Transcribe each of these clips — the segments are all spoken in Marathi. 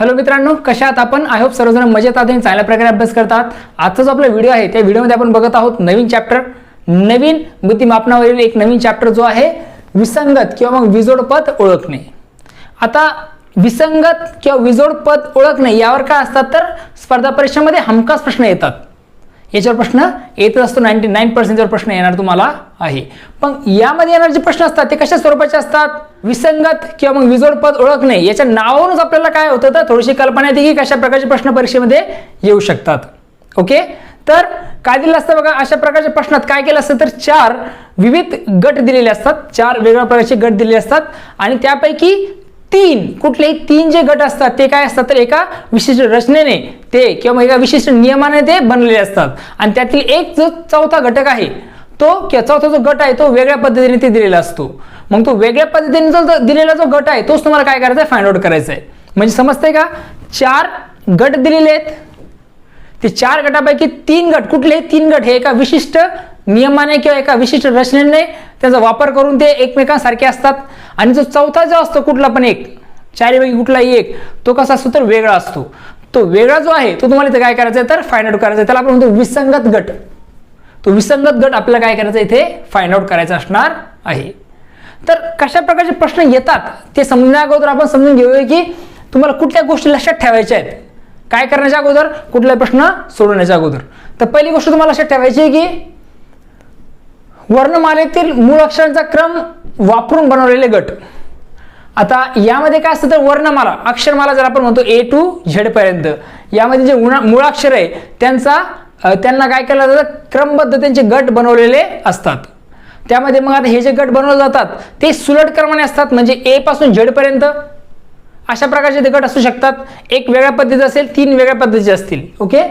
हॅलो मित्रांनो कशा आहात आपण? आय होप सर्वजण मजेत आहात आणि चांगल्या प्रकारे अभ्यास करतात. आजचा जो आपला व्हिडिओ आहे त्या व्हिडिओमध्ये आपण बघत आहोत नवीन चॅप्टर नवीन बुद्धिमापनावरील एक नवीन चॅप्टर जो आहे विसंगत किंवा मग विजोड पद ओळखणे. आता विसंगत किंवा विजोड पद ओळखणे यावर काय असतात तर स्पर्धा परीक्षेमध्ये हमखास प्रश्न येतात. याच्यावर प्रश्न येतच असतो नाईन्टी नाईन पर्सेंटवर प्रश्न येणार तुम्हाला आहे. पण यामध्ये येणारे जे प्रश्न असतात ते कशा स्वरूपाचे असतात? विसंगत किंवा मग विजोड पद ओळखणे याच्या नावावरूनच आपल्याला काय होतं तर थोडीशी कल्पना येते की कशा प्रकारचे प्रश्न परीक्षेमध्ये येऊ शकतात. ओके? तर काय दिलं असतं बघा अशा प्रकारच्या प्रश्नात काय केलं असतं तर चार विविध गट दिलेले असतात. चार वेगवेगळ्या प्रकारचे गट दिलेले असतात. आणि त्यापैकी तीन कुठलेही तीन जे गट असतात ते काय असतात तर एका विशिष्ट रचनेने ते किंवा एका विशिष्ट नियमाने ते बनलेले असतात. आणि त्यातील एक जो चौथा घटक आहे तो किंवा चौथा जो गट आहे तो वेगळ्या पद्धतीने ते दिलेला असतो. मग तो वेगळ्या पद्धतीने जो जो दिलेला जो गट आहे तोच तुम्हाला काय करायचा आहे फाइंड आउट करायचा आहे म्हणजे समजतंय का? चार गट दिलेले आहेत. ते चार गटापैकी तीन गट कुठले तीन गट हे एका विशिष्ट नियमाने किंवा एका विशिष्ट रचनेने त्यांचा वापर करून ते एकमेकांसारखे असतात. आणि जो चौथा जो असतो कुठला पण एक चारीपैकी कुठलाही एक तो कसा असतो तर वेगळा असतो. तो वेगळा जो आहे तो तुम्हाला इथे काय करायचा आहे तर फाइंड आउट करायचा आहे त्याला आपण म्हणतो विसंगत गट. तो विसंगत गट आपल्याला काय करायचा आहे इथे? फाइंड आउट करायचा असणार आहे. तर कशा प्रकारचे प्रश्न येतात ते समजण्या अगोदर आपण समजून घेऊया की तुम्हाला कुठल्या गोष्टी लक्षात ठेवायच्या आहेत. काय करण्याच्या अगोदर कुठला प्रश्न सोडवण्याच्या अगोदर. तर पहिली गोष्ट तुम्हाला लक्षात ठेवायची आहे की वर्णमालेतील मूळ अक्षरांचा क्रम वापरून बनवलेले गट. आता यामध्ये काय असतं तर वर्णमाला अक्षरमाला जर आपण म्हणतो ए टू झेड पर्यंत यामध्ये जे उणा- मूळाक्षर आहे त्यांचा त्यांना काय केलं जातं? क्रमबद्ध त्यांचे गट बनवलेले असतात. त्यामध्ये मग आता हे जे गट बनवले जातात ते सुलट क्रमाने असतात म्हणजे ए पासून झेड पर्यंत. अशा प्रकारचे ते गट असू शकतात. एक वेगळ्या पद्धतीचे असेल तीन वेगळ्या पद्धतीचे असतील. ओके?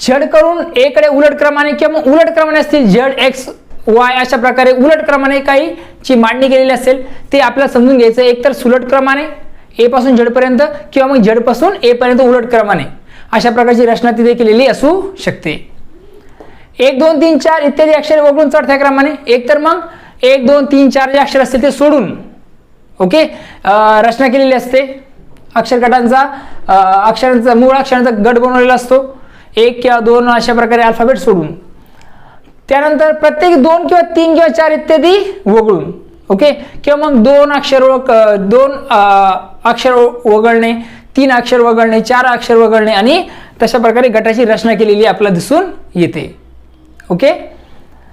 झेड करून एकडे उलट क्रमाने किंवा मग उलट क्रमाने असतील झेड एक्स वाय अशा प्रकारे उलट क्रमाने काही जी मांडणी केलेली असेल ते आपल्याला समजून घ्यायचं एकतर सुलट क्रमाने ए पासून झेडपर्यंत किंवा मग झेडपासून ए पर्यंत उलट क्रमाने. अशा प्रकारची रचना तिथे केलेली असू शकते. एक दोन तीन चार इत्यादी अक्षरे वगळून चढत्या क्रमाने. एक तर मग एक दोन तीन चार जे अक्षर असतील ते सोडून ओके? रचना केलेली असते. अक्षरगटांचा अक्षरांचा मूळ अक्षरांचा गट बनवलेला असतो. एक किंवा दोन अशा प्रकारे अल्फाबेट सोडून. त्यानंतर प्रत्येक दोन किंवा तीन किंवा चार इत्यादी वगळून ओके किंवा मग दोन अक्षर ओळख दोन अक्षर वगळणे तीन अक्षर वगळणे चार अक्षर वगळणे आणि तशा प्रकारे गटाची रचना केलेली आपल्याला दिसून येते. ओके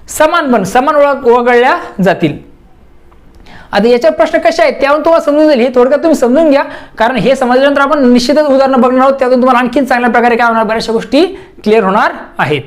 समान पण समान ओळख वगळल्या जातील. आता याच्यात प्रश्न कसे आहेत त्यावरून तुम्हाला समजून जाईल. हे थोडक्यात तुम्ही समजून घ्या. कारण हे समजल्यानंतर आपण निश्चितच उदाहरणं बघणार आहोत. त्यातून तुम्हाला आणखीन चांगल्या प्रकारे काय होणार बऱ्याचशा गोष्टी क्लिअर होणार आहेत.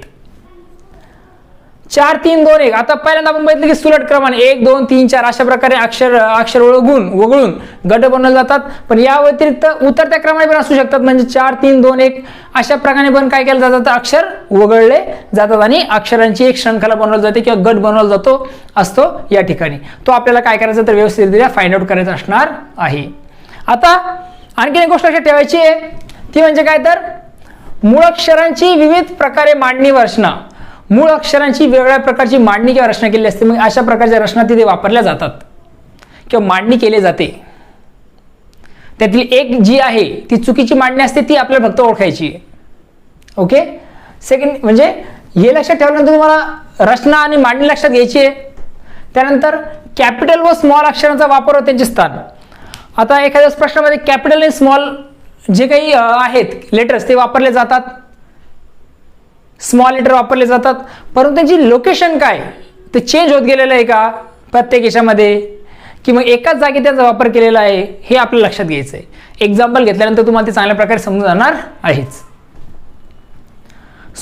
चार तीन दोन एक. आता पहिल्यांदा आपण बघितलं की सुलट क्रमाने एक दोन तीन चार अशा प्रकारे अक्षर अक्षर ओळखून वगळून गट बनवले जातात. पण या व्यतिरिक्त उतरत्या क्रमाने पण असू शकतात. म्हणजे चार तीन दोन एक. अशा प्रकारे पण काय केलं जातं तर अक्षर वगळले जातात आणि अक्षरांची एक श्रंखला बनवली जाते किंवा गट बनवला जातो असतो या ठिकाणी. तो आपल्याला काय करायचं तर व्यवस्थितरित्या फाइंड आउट करायचा असणार आहे. आता आणखीन एक गोष्ट लक्षात ठेवायची आहे. ती म्हणजे काय तर मूळाक्षरांची विविध प्रकारे मांडणी व मूळ अक्षरांची वेगवेगळ्या प्रकारची मांडणी किंवा रचना केलेली असते. मग अशा प्रकारच्या रचना तिथे वापरल्या जातात. किंवा मांडणी केली जाते. त्यातील एक जी आहे ती चुकीची मांडणी असते ती आपल्याला फक्त ओळखायची आहे. ओके? सेकंड म्हणजे हे लक्षात ठेवल्यानंतर तुम्हाला रचना आणि मांडणी लक्षात घ्यायची आहे. त्यानंतर कॅपिटल व स्मॉल अक्षरांचा वापर व त्यांचे स्थान. आता एखाद्या प्रश्नामध्ये कॅपिटल आणि स्मॉल जे काही आहेत लेटर्स ते वापरले जातात. स्मॉल लेटर वापरले जातात. परंतु त्यांची लोकेशन काय? ते चेंज होत गेलेलं आहे का? प्रत्येक याच्यामध्ये? की मग एकाच जागी त्याचा वापर केलेला आहे हे आपल्या लक्षात घ्यायचं आहे. एक्झाम्पल घेतल्यानंतर तुम्हाला ते चांगल्या प्रकारे समजून जाणार आहेच.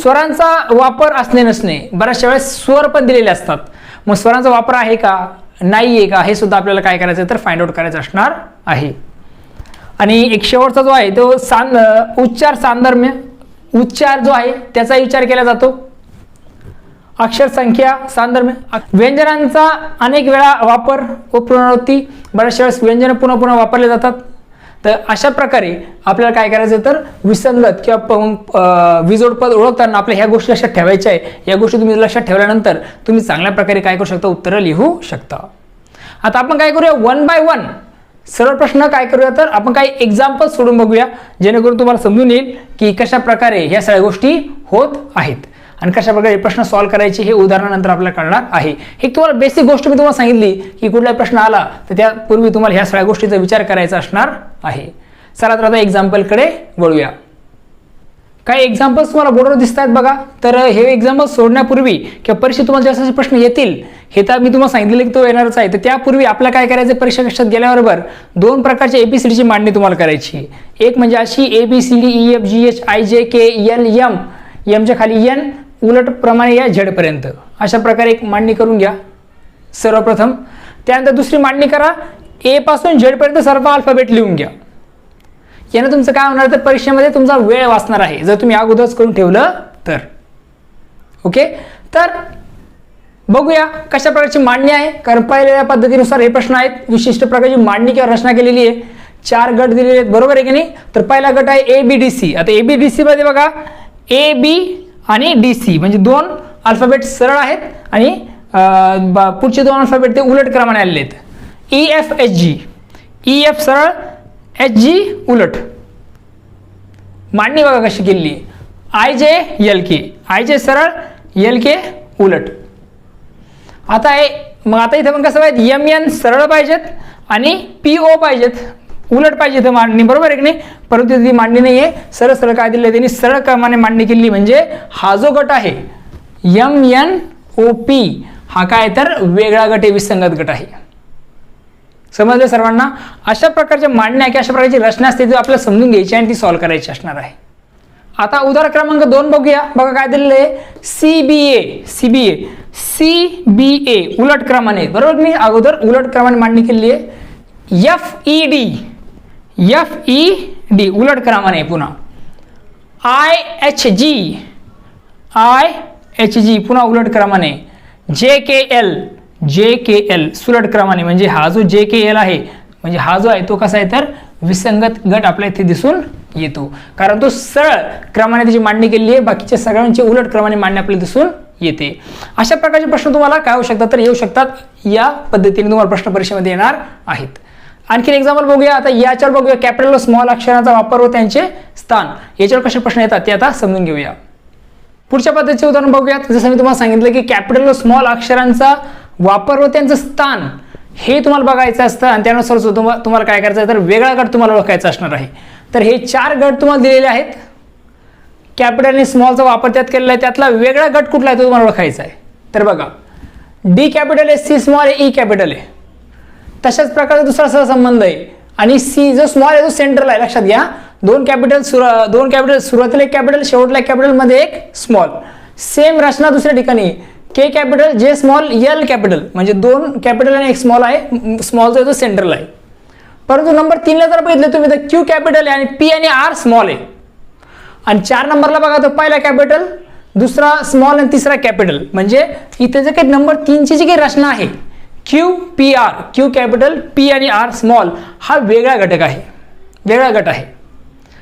स्वरांचा वापर असणे नसणे बऱ्याचशा वेळेस स्वर पण दिलेले असतात. मग स्वरांचा वापर आहे का? नाही आहे का? हे सुद्धा आपल्याला काय करायचं आहे तर फाइंड आउट करायचं असणार आहे. आणि एक शेवटचा जो आहे तो सांद उच्चार सांदर्म्य. उच्चार जो आहे त्याचा विचार केला जातो. अक्षर संख्या सांदर्म्य व्यंजनांचा अनेक वेळा वापर व पुनरावृत्ती बऱ्याचशा वेळेस व्यंजन पुन्हा पुन्हा वापरले जातात. तर अशा प्रकारे आपल्याला काय करायचं तर विसंगत किंवा विजोडपद ओळखताना आपल्या ह्या गोष्टी लक्षात ठेवायच्या आहे. या गोष्टी तुम्ही लक्षात ठेवल्यानंतर तुम्ही चांगल्या प्रकारे काय करू शकता? उत्तरं लिहू शकता. आता आपण काय करूया? वन बाय वन सरळ प्रश्न काय करूया तर? आपण काही एक्झाम्पल सोडून बघूया जेणेकरून तुम्हाला समजून येईल की कशा प्रकारे ह्या सगळ्या गोष्टी होत आहेत. आणि कशा प्रकारे प्रश्न सॉल्व्ह करायचे हे उदाहरणानंतर आपल्याला कळणार आहे. हे तुम्हाला बेसिक गोष्ट मी तुम्हाला सांगितली की कुठला प्रश्न आला तर त्यापूर्वी तुम्हाला ह्या सगळ्या गोष्टीचा विचार करायचा असणार आहे. चला तर आता एक्झाम्पलकडे वळूया. काही एक्झाम्पल्स तुम्हाला बोर्डवर दिसत आहेत बघा. तर हे एक्झाम्पल सोडण्यापूर्वी किंवा परीक्षेत तुम्हाला जसे प्रश्न येतील हे तर मी तुम्हाला सांगितलेलं की तो येणारच आहे. तर त्यापूर्वी आपल्याला काय करायचं परीक्षा कक्षात गेल्याबरोबर दोन प्रकारच्या एबीसीडीची मांडणी तुम्हाला करायची एक म्हणजे अशी A B C D E F G H I J K L M यमच्या खाली एन उलट प्रमाणे या झेडपर्यंत अशा प्रकारे एक मांडणी करून घ्या. सर्वप्रथम. त्यानंतर दुसरी मांडणी करा. ए पासून झेडपर्यंत सर्व अल्फाबेट लिहून घ्या. यानं तुमचं काय होणार? तर परीक्षेमध्ये तुमचा वेळ वाचणार आहे. जर तुम्ही अगोदरच करून ठेवलं तर. ओके? तर बघूया कशा प्रकारची मांडणी आहे. कारण पहिल्या पद्धतीनुसार हे प्रश्न आहेत. विशिष्ट प्रकारची मांडणी किंवा रचना केलेली आहे. चार गट दिलेले आहेत. बरोबर आहे की नाही? तर पहिला गट आहे ए बी डी सी आता ए बी डी सी मध्ये बघा. ए बी आणि डी सी म्हणजे दोन अल्फाबेट सरळ आहेत. आणि पुढचे दोन अल्फाबेट ते उलट क्रमाने आलेले आहेत. E F H G E F सरळ एच जी उलट. मांडणी बघा कशी केलेली I J L K I जे सरळ एल के उलट. आता हे मग आता इथे पण कसं पाहिजे? एम एन सरळ पाहिजेत आणि पी ओ पाहिजेत. उलट पाहिजे इथं मांडणी बरोबर आहे की नाही? परंतु ती मांडणी नाही आहे सरळ सरळ काय दिलं त्यांनी? सरळ क्रमाने मांडणी केली. म्हणजे हा जो गट आहे एम एन ओ पी हा काय तर वेगळा गट आहे विसंगत गट आहे. समजलं सर्वांना? अशा प्रकारच्या मांडण्या की अशा प्रकारची रचना असते ती आपल्याला समजून घ्यायची आणि ती सॉल्व्ह करायची असणार आहे. आता उदाहरण क्रमांक दोन बघूया. बघा काय दिलेलं आहे? C B A C B A C B A उलट क्रमाने. बरोबर मी अगोदर उलट क्रमाने मांडणी केलेली आहे. F E D F E D उलट क्रमाने पुन्हा. I H G I H G पुन्हा उलट क्रमाने. जे K L J K L सुलट क्रमाने. म्हणजे हा जो जे के एल आहे म्हणजे हा जो आहे तो कसा आहे तर विसंगत गट आपल्या इथे दिसून येतो. कारण तो सरळ क्रमाने त्याची मांडणी केलेली आहे बाकीच्या सगळ्यांची उलट क्रमाने मांडणी आपल्याला दिसून येते. अशा प्रकारचे प्रश्न तुम्हाला काय होऊ शकतात तर येऊ शकतात या पद्धतीने तुम्हाला प्रश्न परीक्षेमध्ये येणार आहेत. आणखीन एक्झाम्पल बघूया. आता याच्यावर बघूया. कॅपिटल व स्मॉल अक्षरांचा वापर व त्यांचे स्थान. याच्यावर कसे प्रश्न येतात ते आता समजून घेऊया. पुढच्या पद्धतीचे उदाहरण बघूयात. जसं मी तुम्हाला सांगितलं की कॅपिटल व स्मॉल अक्षरांचा वापर व त्यांचं स्थान हे तुम्हाला बघायचं असतं आणि त्यानुसार तुम्हा- तुम्हाला काय करायचं आहे तर वेगळा गट तुम्हाला ओळखायचा असणार आहे. तर हे चार गट तुम्हाला दिलेले आहेत. कॅपिटल आणि स्मॉलचा वापर त्यात केलेला आहे. त्यातला वेगळा गट कुठला आहे तो तुम्हाला ओळखायचा आहे. तर बघा डी कॅपिटल आहे सी स्मॉल आहे e ई कॅपिटल आहे. तशाच प्रकारचा दुसरा सहसंबंध आहे. आणि सी जो स्मॉल आहे तो सेंट्रल आहे. लक्षात घ्या दोन कॅपिटल सुर दोन कॅपिटल सुरुवातीला एक कॅपिटल शेवटला कॅपिटलमध्ये एक स्मॉल सेम रचना दुसऱ्या ठिकाणी K capital J small L capital म्हणजे दोन कॅपिटल आणि एक स्मॉल आहे. स्मॉल जो आहे तो सेंट्रल आहे. परंतु नंबर तीनला जर बघितलं तुम्ही तर क्यू कॅपिटल आहे आणि पी आणि आर स्मॉल आहे. आणि चार नंबरला बघा तर पहिला कॅपिटल दुसरा स्मॉल आणि तिसरा कॅपिटल म्हणजे इथे जे काही नंबर तीनची जी काही रचना आहे Q P R Q capital P आणि आर स्मॉल हा वेगळा घटक आहे. वेगळा गट आहे.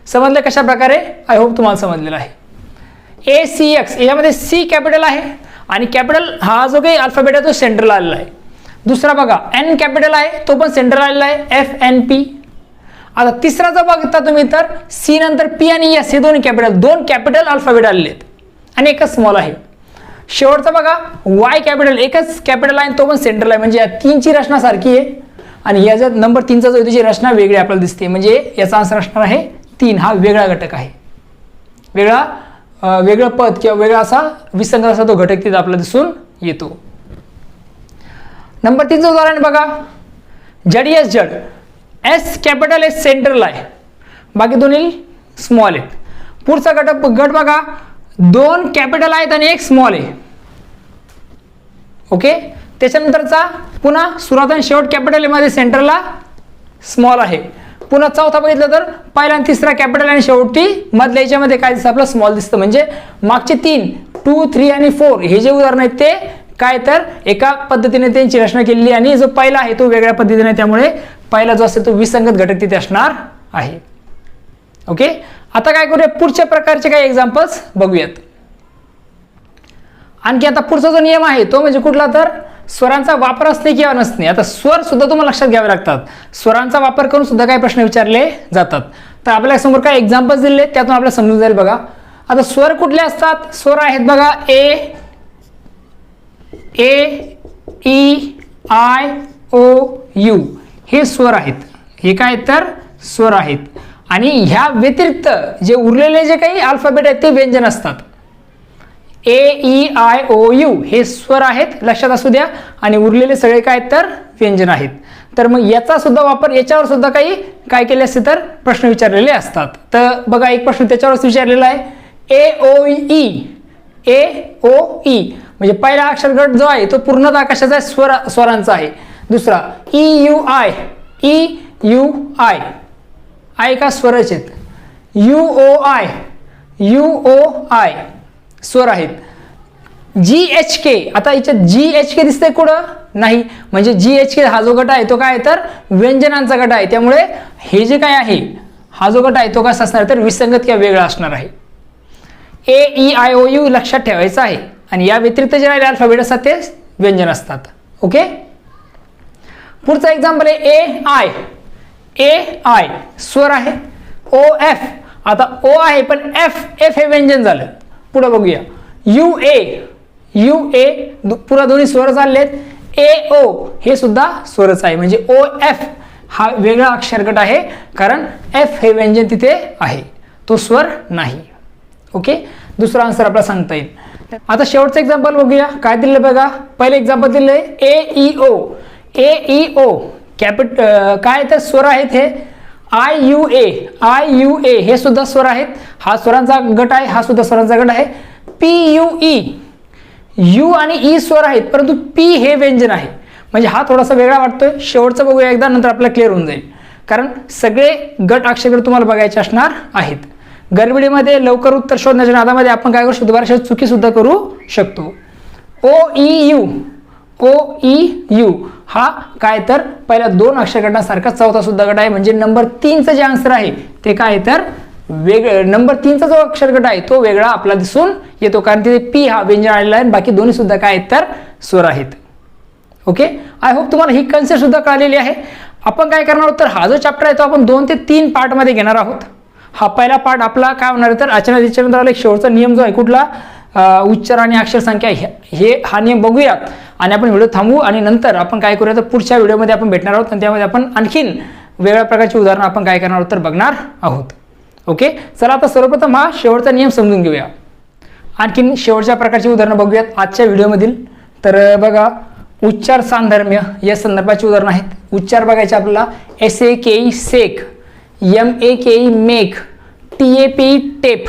समजलं कशा प्रकारे आय होप तुम्हाला समजलेलं आहे. ए सी एक्स याच्यामध्ये सी कॅपिटल आहे. आणि कॅपिटल हा जो काही अल्फाबेट आहे तो सेंट्रल आलेला आहे. दुसरा बघा एन कॅपिटल आहे तो पण सेंट्रल आलेला आहे एफ एन पी आता तिसरा जर बघता तुम्ही तर सी नंतर पी आणि एस हे दोन कॅपिटल दोन कॅपिटल अल्फाबेट आलेले आहेत. आणि एकच स्मॉल आहे. शेवटचा बघा वाय कॅपिटल एकच कॅपिटल आहे आणि तो पण सेंट्रल आहे. म्हणजे या तीनची रचना सारखी आहे. आणि याच्यात नंबर तीनचा जो त्याची रचना वेगळी आपल्याला दिसते. म्हणजे याचा आन्सर असणार आहे तीन. हा वेगळा घटक आहे. वेगळा वेगळं पद किंवा वेगळा असा विसंगत असा तो घटक तिथे आपला दिसून येतो. नंबर तीनचं उदाहरण बघा. जड एस जड. एस कॅपिटल एस सेंट्रल आहे. बाकी दोन्ही स्मॉल आहेत. पुढचा घटक गट बघा. दोन कॅपिटल आहेत आणि एक स्मॉल आहे. ओके त्याच्यानंतरचा पुन्हा सुरुवात आणि शेवट कॅपिटलमध्ये सेंटरला स्मॉल आहे. पुन्हा चौथा बघितलं तर पहिला आणि तिसरा कॅपिटल आणि शेवटी मधल्या याच्यामध्ये काय दिसतं? आपलं स्मॉल दिसतं. म्हणजे मागचे तीन टू थ्री आणि फोर हे जे उदाहरण आहेत ते काय तर एका पद्धतीने त्यांची रचना केलेली आणि जो पहिला आहे तो वेगळ्या पद्धतीने त्यामुळे पहिला जो असेल तो विसंगत घटक तिथे असणार आहे. ओके आता काय करूया? पुढच्या प्रकारचे काही एक्झाम्पल्स बघूयात. आणखी आता पुढचा जो नियम आहे तो म्हणजे कुठला तर स्वरांचा वापर असणे किंवा नसणे आता स्वर सुद्धा तुम्हाला लक्षात घ्यावे लागतात. स्वरांचा वापर करून सुद्धा काही प्रश्न विचारले जातात. तर आपल्यासमोर काय एक्झाम्पल्स दिले त्यातून आपल्याला समजून जाईल बघा. आता स्वर कुठले असतात? स्वर आहेत बघा A A E I O U. हे स्वर आहेत. हे काय तर? स्वर आहेत. आणि ह्या व्यतिरिक्त जे उरलेले जे काही अल्फाबेट आहेत ते व्यंजन असतात. A E I O U हे स्वर आहेत लक्षात असू द्या. आणि उरलेले सगळे काय तर? व्यंजन आहेत. तर मग याचा सुद्धा वापर याच्यावर सुद्धा काही काय केले असते तर? प्रश्न विचारलेले असतात. तर बघा एक प्रश्न त्याच्यावरच विचारलेला आहे. ए ओ ई ए ओ ई म्हणजे पहिला अक्षरगट जो आहे तो पूर्णतः कशाचा आहे? स्वर स्वरांचा आहे. दुसरा E U I E U I I का? स्वरच आहेत. U O I U O I स्वर आहेत. जी एच के आता याच्यात जी एच के दिसतंय कुठं? नाही. म्हणजे जी एच के हा जो गट आहे तो काय तर व्यंजनांचा गट आहे. त्यामुळे हे जे काय आहे हा जो गट आहे तो कसा असणार तर विसंगत किंवा वेगळा असणार आहे. A E I O U लक्षात ठेवायचं आहे. आणि या व्यतिरिक्त जे राहिले अल्फाबेट असतात ते व्यंजन असतात. ओके पुढचा एक्झाम्पल आहे ए आय ए आय स्वर आहे. ओ एफ आता ओ आहे पण एफ एफ हे व्यंजन झालं. पुढे बघूया. यू ए यू ए पुरा दोन्ही स्वर चाललेत. ए ओ हे सुद्धा स्वरच आहे. म्हणजे ओ एफ हा वेगळा अक्षरगट आहे कारण एफ हे व्यंजन तिथे आहे. तो स्वर नाही. ओके? दुसरा आन्सर आपल्याला सांगता येईल. आता शेवटचं एक्झाम्पल बघूया. काय दिलं बघा? पहिले एक्झाम्पल दिलंय ए ई ओ. ए ई ओ. कॅपिट काय तर स्वर आहेत हे? I U A I U A हे सुद्धा स्वर आहेत. हा स्वरांचा गट आहे हा सुद्धा स्वरांचा गट आहे. पी यू ई यू आणि ई स्वर आहेत परंतु पी हे व्यंजन आहे. म्हणजे हा थोडासा वेगळा वाटतोय. शेवटचं बघूया एकदा नंतर आपल्याला क्लिअर होऊन जाईल. कारण सगळे गट अक्षर तुम्हाला बघायचे असणार आहेत. गरबिडीमध्ये लवकर उत्तर शोधण्याच्या नादामध्ये आपण काय करू शकतो? चुकीसुद्धा चुकी सुद्धा करू शकतो. O E U O E U. हा काय तर? पहिल्या दोन अक्षरगटासारखा चौथा सुद्धा गट आहे. म्हणजे नंबर तीनचं जे आन्सर आहे ते काय तर? वेगळं नंबर तीनचा जो अक्षरगट आहे तो वेगळा आपला दिसून येतो. कारण तिथे पी हा व्यंजन आलेला आहे बाकी दोन्ही सुद्धा काय आहेत तर? स्वर आहेत. ओके आय होप तुम्हाला ही कन्सेप्ट सुद्धा कळलेली आहे. आपण काय करणार आहोत तर हा जो चॅप्टर आहे तो आपण दोन ते तीन पार्टमध्ये घेणार आहोत. हा पहिला पार्ट आपला काय होणार आहे तर? अचानक त्याच्यानंतर एक शेवटचा नियम जो आहे कुठला? उच्चार आणि अक्षर संख्या हे हा नियम बघूयात. आणि आपण व्हिडिओ थांबवू आणि नंतर आपण काय करूया तर पुढच्या व्हिडिओमध्ये आपण भेटणार आहोत आणि त्यामध्ये आपण आणखीन वेगळ्या प्रकारची उदाहरणं आपण काय करणार आहोत तर बघणार आहोत. ओके? चला आता सर्वप्रथम हा शेवटचा नियम समजून घेऊया. आणखीन शेवटच्या प्रकारची उदाहरणं बघूयात आजच्या व्हिडिओमधील. तर बघा उच्चार सांधर्म्य या संदर्भाची उदाहरणं आहेत. उच्चार बघायचे आपल्याला. S A K E sake M A K E make T A P tape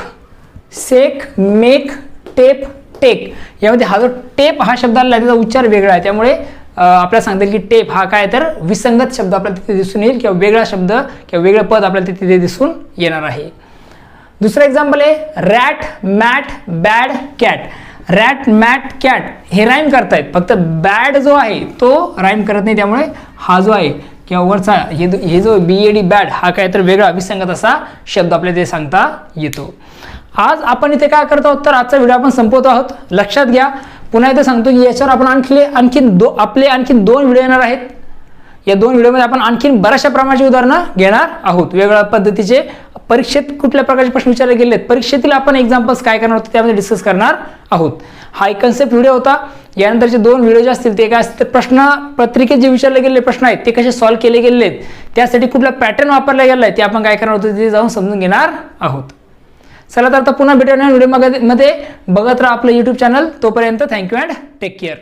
sake make tape take. यामध्ये हा जो टेप हा शब्द त्याचा उच्चार वेगळा आहे. त्यामुळे आपल्याला सांगता येईल की टेप हा काय तर विसंगत शब्द आपल्याला तिथे दिसून येईल किंवा वेगळा शब्द किंवा वेगळं पद आपल्याला तिथे दिसून येणार आहे. दुसरं एक्झाम्पल आहे rat mat bad cat rat mat cat हे राईम करतायत. फक्त बॅड जो आहे तो राईम करत नाही. त्यामुळे हा जो आहे किंवा वरचा हे हे जो बी ए डी बॅड हा काय तर वेगळा विसंगत असा शब्द आपल्याला ते सांगता येतो. आज आपण इथे काय करत आहोत तर आजचा व्हिडिओ आपण संपवतो आहोत. लक्षात घ्या पुन्हा इथे सांगतो की याच्यावर आपण आणखी आणखीन दो आपले आणखीन दोन व्हिडिओ येणार आहेत. या दोन व्हिडिओमध्ये आपण आणखीन बऱ्याचशा प्रमाणाची उदाहरणं घेणार आहोत. वेगवेगळ्या पद्धतीचे परीक्षेत कुठल्या प्रकारचे प्रश्न विचारले गेले आहेत परीक्षेतील आपण एक्झाम्पल्स काय करणार होतो त्यामध्ये डिस्कस करणार आहोत. हा एक कन्सेप्ट व्हिडिओ होता. यानंतरचे दोन व्हिडिओ जे असतील ते काय असतील प्रश्न पत्रिकेत जे विचारले गेलेले प्रश्न आहेत ते कसे सॉल्व्ह केले गेले आहेत त्यासाठी कुठला पॅटर्न वापरला गेला आहे ते आपण काय करणार होतो ते जाऊन समजून घेणार आहोत. चला तर आता पुन्हा भेटूया व्हिडिओमध्ये. बघत राहा आपलं यूट्यूब चॅनल तोपर्यंत thank you and take care